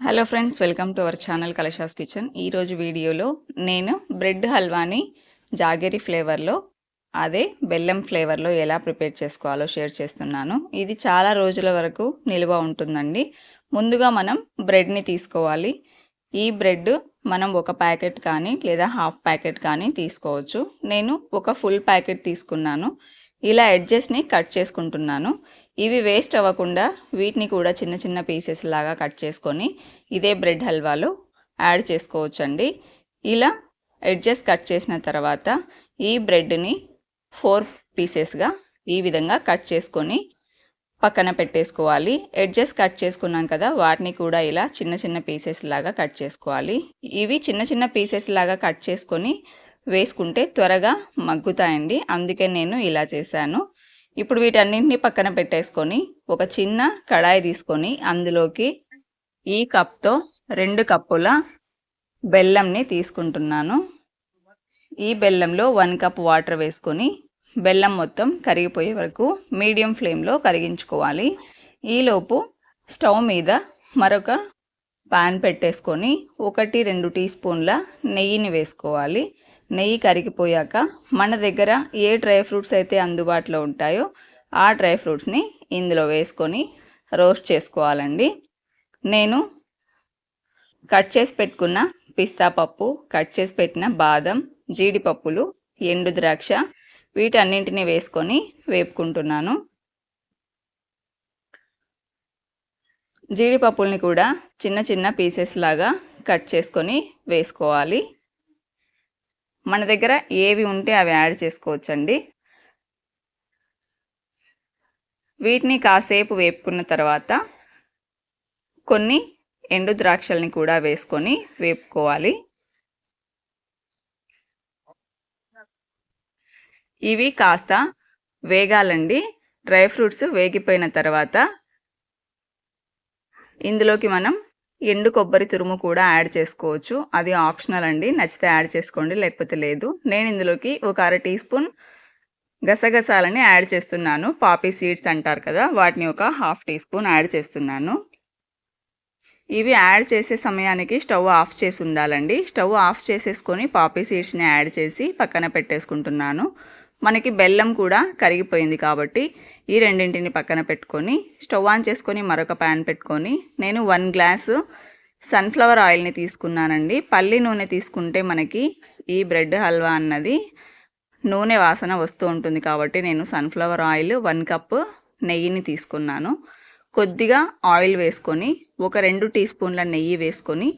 Hello friends welcome to our channel Kalasha's kitchen ఈరోజు వీడియోలో నేను బ్రెడ్ హల్వాని జాగరి ఫ్లేవర్లో అదే బెల్లం ఫ్లేవర్లో ఎలా ప్రిపేర్ చేసుకోవాలో షేర్ చేస్తున్నాను. ఇది చాలా రోజుల వరకు నిల్వ ఉంటుందండి. ముందుగా మనం బ్రెడ్ని తీసుకోవాలి. ఈ బ్రెడ్ మనం ఒక ప్యాకెట్ కానీ లేదా హాఫ్ ప్యాకెట్ కానీ తీసుకోవచ్చు. నేను ఒక ఫుల్ ప్యాకెట్ తీసుకున్నాను. ఇలా ఎడ్జెస్ని కట్ చేసుకుంటున్నాను. ఇవి వేస్ట్ అవ్వకుండా వీటిని కూడా చిన్న చిన్న పీసెస్ లాగా కట్ చేసుకొని ఇదే బ్రెడ్ హల్వాలో యాడ్ చేసుకోవచ్చండి. ఇలా ఎడ్జెస్ కట్ చేసిన తర్వాత ఈ బ్రెడ్ని ఫోర్ పీసెస్గా ఈ విధంగా కట్ చేసుకొని పక్కన పెట్టేసుకోవాలి. ఎడ్జెస్ కట్ చేసుకున్నాం కదా వాటిని కూడా ఇలా చిన్న చిన్న పీసెస్ లాగా కట్ చేసుకోవాలి. ఇవి చిన్న చిన్న పీసెస్ లాగా కట్ చేసుకొని వేసుకుంటే త్వరగా మగ్గుతాయండి. అందుకే నేను ఇలా చేశాను. ఇప్పుడు వీటన్నింటిని పక్కన పెట్టేసుకొని ఒక చిన్న కడాయి తీసుకొని అందులోకి ఈ కప్తో రెండు కప్పుల బెల్లంని తీసుకుంటున్నాను. ఈ బెల్లంలో వన్ కప్ వాటర్ వేసుకొని బెల్లం మొత్తం కరిగిపోయే వరకు మీడియం ఫ్లేమ్లో కరిగించుకోవాలి. ఈలోపు స్టవ్ మీద మరొక పాన్ పెట్టేసుకొని ఒకటి రెండు టీ స్పూన్ల నెయ్యిని వేసుకోవాలి. నెయ్యి కరిగిపోయాక మన దగ్గర ఏ డ్రై ఫ్రూట్స్ అయితే అందుబాటులో ఉంటాయో ఆ డ్రై ఫ్రూట్స్ని ఇందులో వేసుకొని రోస్ట్ చేసుకోవాలండి. నేను కట్ చేసి పెట్టుకున్న పిస్తా పప్పు కట్ చేసి పెట్టిన బాదం జీడిపప్పులు ఎండు ద్రాక్ష వీటన్నింటిని వేసుకొని వేపుకుంటున్నాను. జీడిపప్పుల్ని కూడా చిన్న చిన్న పీసెస్ లాగా కట్ చేసుకొని వేసుకోవాలి. మన దగ్గర ఏవి ఉంటే అవి యాడ్ చేసుకోవచ్చండి. వీటిని కాసేపు వేపుకున్న తర్వాత కొన్ని ఎండు ద్రాక్షల్ని కూడా వేసుకొని వేపుకోవాలి. ఇవి కాస్త వేగాలండి. డ్రై ఫ్రూట్స్ వేగిపోయిన తర్వాత ఇందులోకి మనం ఎండు కొబ్బరి తురుము కూడా యాడ్ చేసుకోవచ్చు. అది ఆప్షనల్ అండి. నచ్చితే యాడ్ చేసుకోండి లేకపోతే లేదు. నేను ఇందులోకి ఒక అర టీ స్పూన్ గసగసాలని యాడ్ చేస్తున్నాను. పాపీ సీడ్స్ అంటారు కదా వాటిని ఒక హాఫ్ టీ స్పూన్ యాడ్ చేస్తున్నాను. ఇవి యాడ్ చేసే సమయానికి స్టవ్ ఆఫ్ చేసి ఉండాలండి. స్టవ్ ఆఫ్ చేసేసుకొని పాపీ సీడ్స్ని యాడ్ చేసి పక్కన పెట్టేసుకుంటున్నాను. మనకి బెల్లం కూడా కరిగిపోయింది కాబట్టి ఈ రెండింటిని పక్కన పెట్టుకొని స్టవ్ ఆన్ చేసుకొని మరొక ప్యాన్ పెట్టుకొని నేను వన్ గ్లాసు సన్ఫ్లవర్ ఆయిల్ని తీసుకున్నానండి. పల్లి నూనె తీసుకుంటే మనకి ఈ బ్రెడ్ హల్వా అన్నది నూనె వాసన వస్తూ ఉంటుంది కాబట్టి నేను సన్ఫ్లవర్ ఆయిల్ వన్ కప్ నెయ్యిని తీసుకున్నాను. కొద్దిగా ఆయిల్ వేసుకొని ఒక రెండు టీ స్పూన్ల నెయ్యి వేసుకొని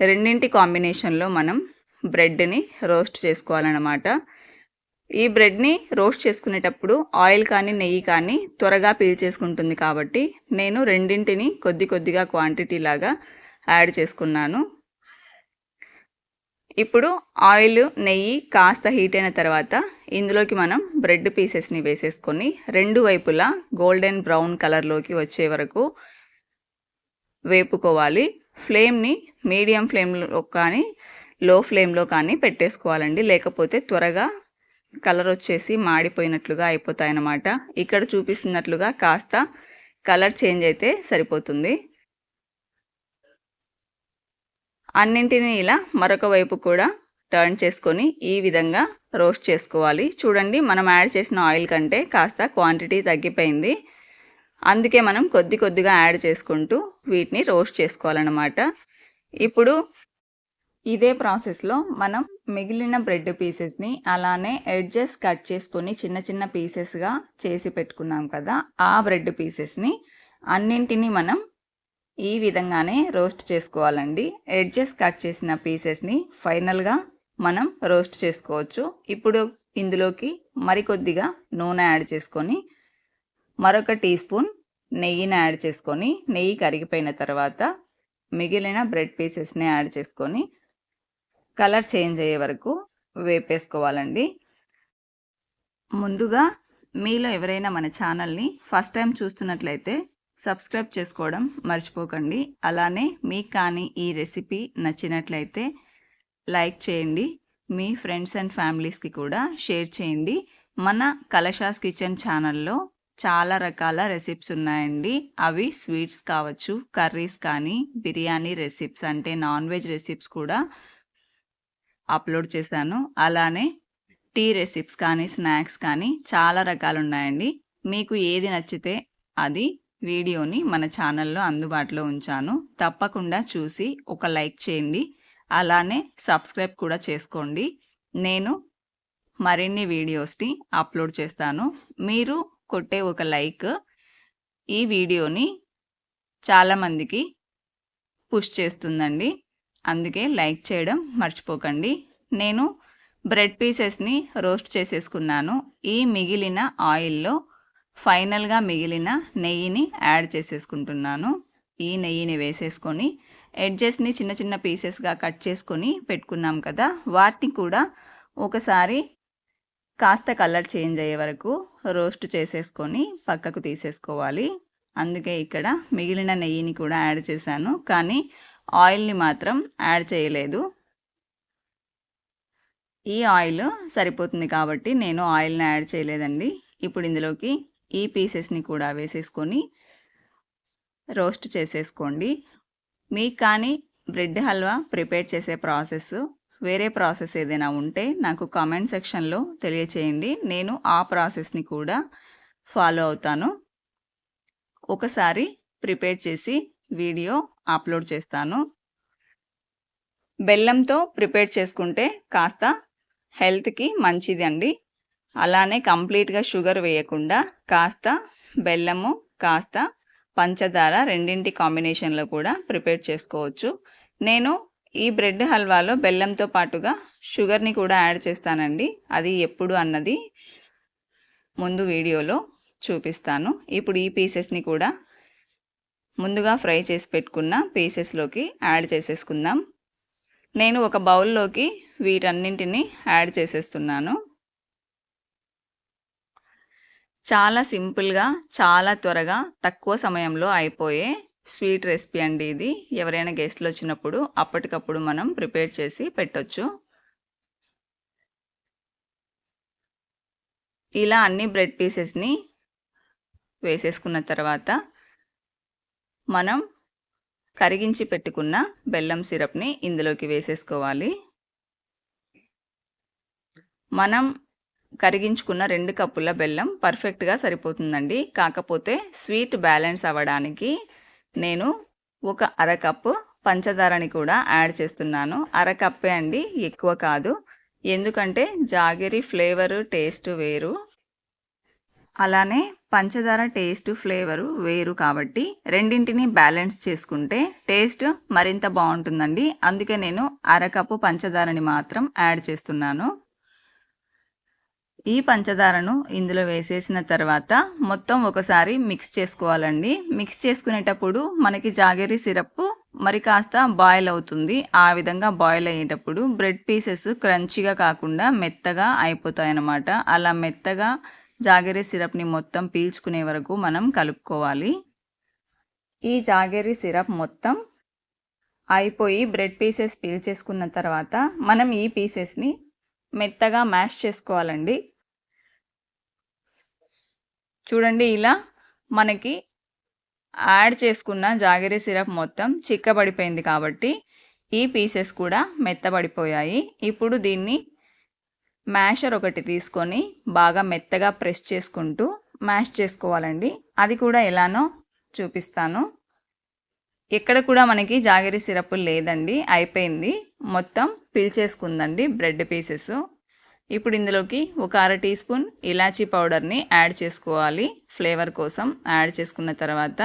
రెండింటి కాంబినేషన్లో మనం బ్రెడ్ని రోస్ట్ చేసుకోవాలన్నమాట. ఈ బ్రెడ్ని రోస్ట్ చేసుకునేటప్పుడు ఆయిల్ కానీ నెయ్యి కానీ త్వరగా పీల్చేసుకుంటుంది కాబట్టి నేను రెండింటిని కొద్ది కొద్దిగా క్వాంటిటీ లాగా యాడ్ చేసుకున్నాను. ఇప్పుడు ఆయిల్ నెయ్యి కాస్త హీట్ అయిన తర్వాత ఇందులోకి మనం బ్రెడ్ పీసెస్ని వేసేసుకొని రెండు వైపులా గోల్డెన్ బ్రౌన్ కలర్లోకి వచ్చే వరకు వేపుకోవాలి. ఫ్లేమ్ని మీడియం ఫ్లేమ్లో కానీ లో ఫ్లేమ్లో కానీ పెట్టేసుకోవాలండి. లేకపోతే త్వరగా కలర్ వచ్చేసి మాడిపోయినట్లుగా అయిపోతాయి అన్నమాట ఇక్కడ చూపిస్తున్నట్లుగా కాస్త కలర్ చేంజ్ అయితే సరిపోతుంది. అన్నింటినీ ఇలా మరొక వైపు కూడా టర్న్ చేసుకొని ఈ విధంగా రోస్ట్ చేసుకోవాలి. చూడండి మనం యాడ్ చేసిన ఆయిల్ కంటే కాస్త క్వాంటిటీ తగ్గిపోయింది. అందుకే మనం కొద్ది కొద్దిగా యాడ్ చేసుకుంటూ వీటిని రోస్ట్ చేసుకోవాలన్నమాట. ఇప్పుడు ఇదే ప్రాసెస్లో మనం మిగిలిన బ్రెడ్ పీసెస్ని అలానే ఎడ్జెస్ కట్ చేసుకొని చిన్న చిన్న పీసెస్గా చేసి పెట్టుకున్నాం కదా ఆ బ్రెడ్ పీసెస్ని అన్నింటినీ మనం ఈ విధంగానే రోస్ట్ చేసుకోవాలండి. ఎడ్జెస్ కట్ చేసిన పీసెస్ని ఫైనల్గా మనం రోస్ట్ చేసుకోవచ్చు. ఇప్పుడు ఇందులోకి మరికొద్దిగా నూనె యాడ్ చేసుకొని మరొక టీ స్పూన్ నెయ్యిని యాడ్ చేసుకొని నెయ్యి కరిగిపోయిన తర్వాత మిగిలిన బ్రెడ్ పీసెస్ని యాడ్ చేసుకొని కలర్ చేంజ్ అయ్యే వరకు వేపేసుకోవాలండి. ముందుగా మీలో ఎవరైనా మన ఛానల్ని ఫస్ట్ టైం చూస్తున్నట్లయితే సబ్స్క్రైబ్ చేసుకోవడం మర్చిపోకండి. అలానే మీకు కానీ ఈ రెసిపీ నచ్చినట్లయితే లైక్ చేయండి. మీ ఫ్రెండ్స్ అండ్ ఫ్యామిలీస్కి కూడా షేర్ చేయండి. మన కలశాస్ కిచెన్ ఛానల్లో చాలా రకాల రెసిప్స్ ఉన్నాయండి. అవి స్వీట్స్ కావచ్చు కర్రీస్ కానీ బిర్యానీ రెసిప్స్ అంటే నాన్ వెజ్ రెసిప్స్ కూడా అప్లోడ్ చేశాను. అలానే టీ రెసిప్స్ కానీ స్నాక్స్ కానీ చాలా రకాలు ఉన్నాయండి మీకు ఏది నచ్చితే అది వీడియోని మన ఛానల్లో అందుబాటులో ఉంచాను. తప్పకుండా చూసి ఒక లైక్ చేయండి. అలానే సబ్స్క్రైబ్ కూడా చేసుకోండి. నేను మరిన్ని వీడియోస్ని అప్లోడ్ చేస్తాను. మీరు కొట్టే ఒక లైక్ ఈ వీడియోని చాలామందికి పుష్ చేస్తుందండి. అందుకే లైక్ చేయడం మర్చిపోకండి. నేను బ్రెడ్ పీసెస్ని రోస్ట్ చేసేసుకున్నాను. ఈ మిగిలిన ఆయిల్లో ఫైనల్గా మిగిలిన నెయ్యిని యాడ్ చేసేసుకుంటున్నాను. ఈ నెయ్యిని వేసేసుకొని ఎడ్జెస్ని చిన్న చిన్న పీసెస్గా కట్ చేసుకొని పెట్టుకున్నాం కదా వాటిని కూడా ఒకసారి కాస్త కలర్ చేంజ్ అయ్యే వరకు రోస్ట్ చేసేసుకొని పక్కకు తీసేసుకోవాలి. అందుకే ఇక్కడ మిగిలిన నెయ్యిని కూడా యాడ్ చేశాను. కానీ ఆయిల్ని మాత్రం యాడ్ చేయలేదు. ఈ ఆయిల్ సరిపోతుంది కాబట్టి నేను ఆయిల్ని యాడ్ చేయలేదండి. ఇప్పుడు ఇందులోకి ఈ పీసెస్ని కూడా వేసేసుకొని రోస్ట్ చేసేసుకోండి. మీకు కానీ బ్రెడ్ హల్వా ప్రిపేర్ చేసే ప్రాసెస్ వేరే ప్రాసెస్ ఏదైనా ఉంటే నాకు కామెంట్ సెక్షన్లో తెలియచేయండి. నేను ఆ ప్రాసెస్ని కూడా ఫాలో అవుతాను. ఒకసారి ప్రిపేర్ చేసి వీడియో అప్లోడ్ చేస్తాను. బెల్లంతో ప్రిపేర్ చేసుకుంటే కాస్త హెల్త్కి మంచిది అండి అలానే కంప్లీట్గా షుగర్ వేయకుండా కాస్త బెల్లము కాస్త పంచదార రెండింటి కాంబినేషన్లో కూడా ప్రిపేర్ చేసుకోవచ్చు. నేను ఈ బ్రెడ్ హల్వాలో బెల్లంతో పాటుగా షుగర్ని కూడా యాడ్ చేస్తానండి. అది ఎప్పుడు అన్నది ముందు వీడియోలో చూపిస్తాను. ఇప్పుడు ఈ పీసెస్ని కూడా ముందుగా ఫ్రై చేసి పెట్టుకున్న పీసెస్లోకి యాడ్ చేసేసుకుందాం. నేను ఒక బౌల్లోకి వీటన్నింటిని యాడ్ చేసేస్తున్నాను. చాలా సింపుల్గా చాలా త్వరగా తక్కువ సమయంలో అయిపోయే స్వీట్ రెసిపీ అండి ఇది. ఎవరైనా గెస్ట్లు వచ్చినప్పుడు అప్పటికప్పుడు మనం ప్రిపేర్ చేసి పెట్టొచ్చు. ఇలా అన్ని బ్రెడ్ పీసెస్ని వేసేసుకున్న తర్వాత మనం కరిగించి పెట్టుకున్న బెల్లం సిరప్ని ఇందులోకి వేసేసుకోవాలి. మనం కరిగించుకున్న రెండు కప్పుల బెల్లం పర్ఫెక్ట్గా సరిపోతుందండి. కాకపోతే స్వీట్ బ్యాలెన్స్ అవ్వడానికి నేను ఒక అరకప్పు పంచదారని కూడా యాడ్ చేస్తున్నాను. అరకప్పే అండి ఎక్కువ కాదు. ఎందుకంటే జాగిరి ఫ్లేవరు టేస్ట్ వేరు. అలానే పంచదార టేస్ట్ ఫ్లేవరు వేరు కాబట్టి రెండింటిని బ్యాలెన్స్ చేసుకుంటే టేస్ట్ మరింత బాగుంటుందండి. అందుకే నేను అరకప్పు పంచదారని మాత్రం యాడ్ చేస్తున్నాను. ఈ పంచదారను ఇందులో వేసేసిన తర్వాత మొత్తం ఒకసారి మిక్స్ చేసుకోవాలండి. మిక్స్ చేసుకునేటప్పుడు మనకి జాగరి సిరప్ మరి కాస్త బాయిల్ అవుతుంది. ఆ విధంగా బాయిల్ అయ్యేటప్పుడు బ్రెడ్ పీసెస్ క్రంచిగా కాకుండా మెత్తగా అయిపోతాయి అన్నమాట అలా మెత్తగా జాగరి సిరప్ని మొత్తం పీల్చుకునే వరకు మనం కలుపుకోవాలి. ఈ జాగరి సిరప్ మొత్తం అయిపోయి బ్రెడ్ పీసెస్ పీల్చేసుకున్న తర్వాత మనం ఈ పీసెస్ని మెత్తగా మ్యాష్ చేసుకోవాలండి. చూడండి ఇలా మనకి యాడ్ చేసుకున్న జాగరి సిరప్ మొత్తం చిక్కబడిపోయింది కాబట్టి ఈ పీసెస్ కూడా మెత్తబడిపోయాయి. ఇప్పుడు దీన్ని మ్యాషర్ ఒకటి తీసుకొని బాగా మెత్తగా ప్రెస్ చేసుకుంటూ మ్యాష్ చేసుకోవాలండి. అది కూడా ఎలానో చూపిస్తాను. ఎక్కడ కూడా మనకి జాగరి సిరప్ లేదండి. అయిపోయింది. మొత్తం పీల్చేసుకుందండి బ్రెడ్ పీసెస్. ఇప్పుడు ఇందులోకి ఒక అర టీ స్పూన్ ఇలాచీ పౌడర్ని యాడ్ చేసుకోవాలి. ఫ్లేవర్ కోసం యాడ్ చేసుకున్న తర్వాత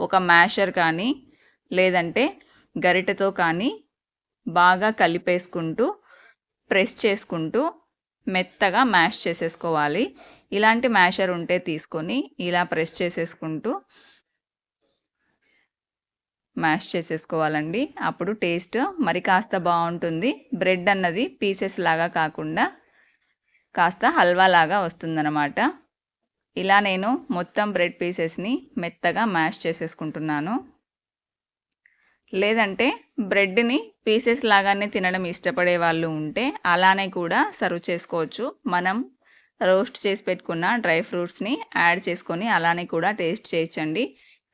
ఒక మ్యాషర్ కానీ లేదంటే గరిటెతో కానీ బాగా కలిపేసుకుంటూ ప్రెస్ చేసుకుంటూ మెత్తగా మ్యాష్ చేసేసుకోవాలి. ఇలాంటి మ్యాషర్ ఉంటే తీసుకొని ఇలా ప్రెస్ చేసేసుకుంటూ మ్యాష్ చేసేసుకోవాలండి. అప్పుడు టేస్ట్ మరి కాస్త బాగుంటుంది. బ్రెడ్ అన్నది పీసెస్ లాగా కాకుండా కాస్త హల్వా లాగా వస్తుందన్నమాట. ఇలా నేను మొత్తం బ్రెడ్ పీసెస్ని మెత్తగా మ్యాష్ చేసేసుకుంటున్నాను. లేదంటే బ్రెడ్ని పీసెస్ లాగానే తినడం ఇష్టపడే వాళ్ళు ఉంటే అలానే కూడా సర్వ్ చేసుకోవచ్చు. మనం రోస్ట్ చేసి పెట్టుకున్న డ్రై ఫ్రూట్స్ని యాడ్ చేసుకొని అలానే కూడా టేస్ట్ చేయొచ్చండి.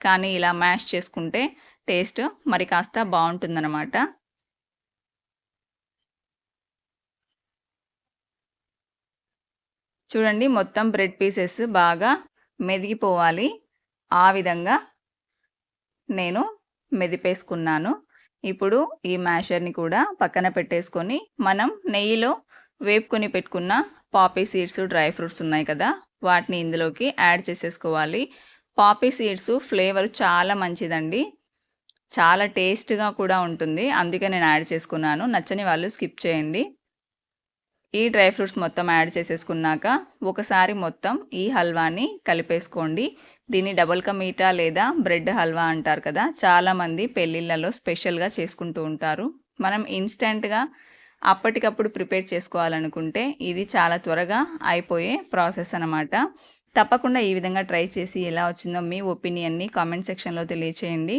కానీ ఇలా మ్యాష్ చేసుకుంటే టేస్ట్ మరి కాస్త బాగుంటుందన్నమాట. చూడండి మొత్తం బ్రెడ్ పీసెస్ బాగా మెదిగిపోవాలి. ఆ విధంగా నేను మెదిపేసుకున్నాను. ఇప్పుడు ఈ మ్యాషర్ని కూడా పక్కన పెట్టేసుకొని మనం నెయ్యిలో వేపుకొని పెట్టుకున్న పాపీ సీడ్స్ డ్రై ఫ్రూట్స్ ఉన్నాయి కదా వాటిని ఇందులోకి యాడ్ చేసేసుకోవాలి. పాపీ సీడ్స్ ఫ్లేవర్ చాలా మంచిదండి. చాలా టేస్ట్గా కూడా ఉంటుంది. అందుకే నేను యాడ్ చేసుకున్నాను. నచ్చని వాళ్ళు స్కిప్ చేయండి. ఈ డ్రై ఫ్రూట్స్ మొత్తం యాడ్ చేసేసుకున్నాక ఒకసారి మొత్తం ఈ హల్వాని కలిపేసుకోండి. దీన్ని డబుల్ కా మీఠా లేదా బ్రెడ్ హల్వా అంటారు కదా. చాలామంది పెళ్ళిళ్ళలో స్పెషల్గా చేసుకుంటూ ఉంటారు. మనం ఇన్స్టెంట్గా అప్పటికప్పుడు ప్రిపేర్ చేసుకోవాలనుకుంటే ఇది చాలా త్వరగా అయిపోయే ప్రాసెస్ అనమాట తప్పకుండా ఈ విధంగా ట్రై చేసి ఎలా వచ్చిందో మీ ఒపీనియన్ని కామెంట్ సెక్షన్లో తెలియచేయండి.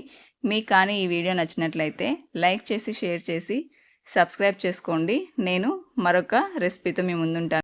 మీకు కానీ ఈ వీడియో నచ్చినట్లయితే లైక్ చేసి షేర్ చేసి సబ్స్క్రైబ్ చేసుకోండి. నేను మరొక రెసిపీతో మీ ముందుంటాను.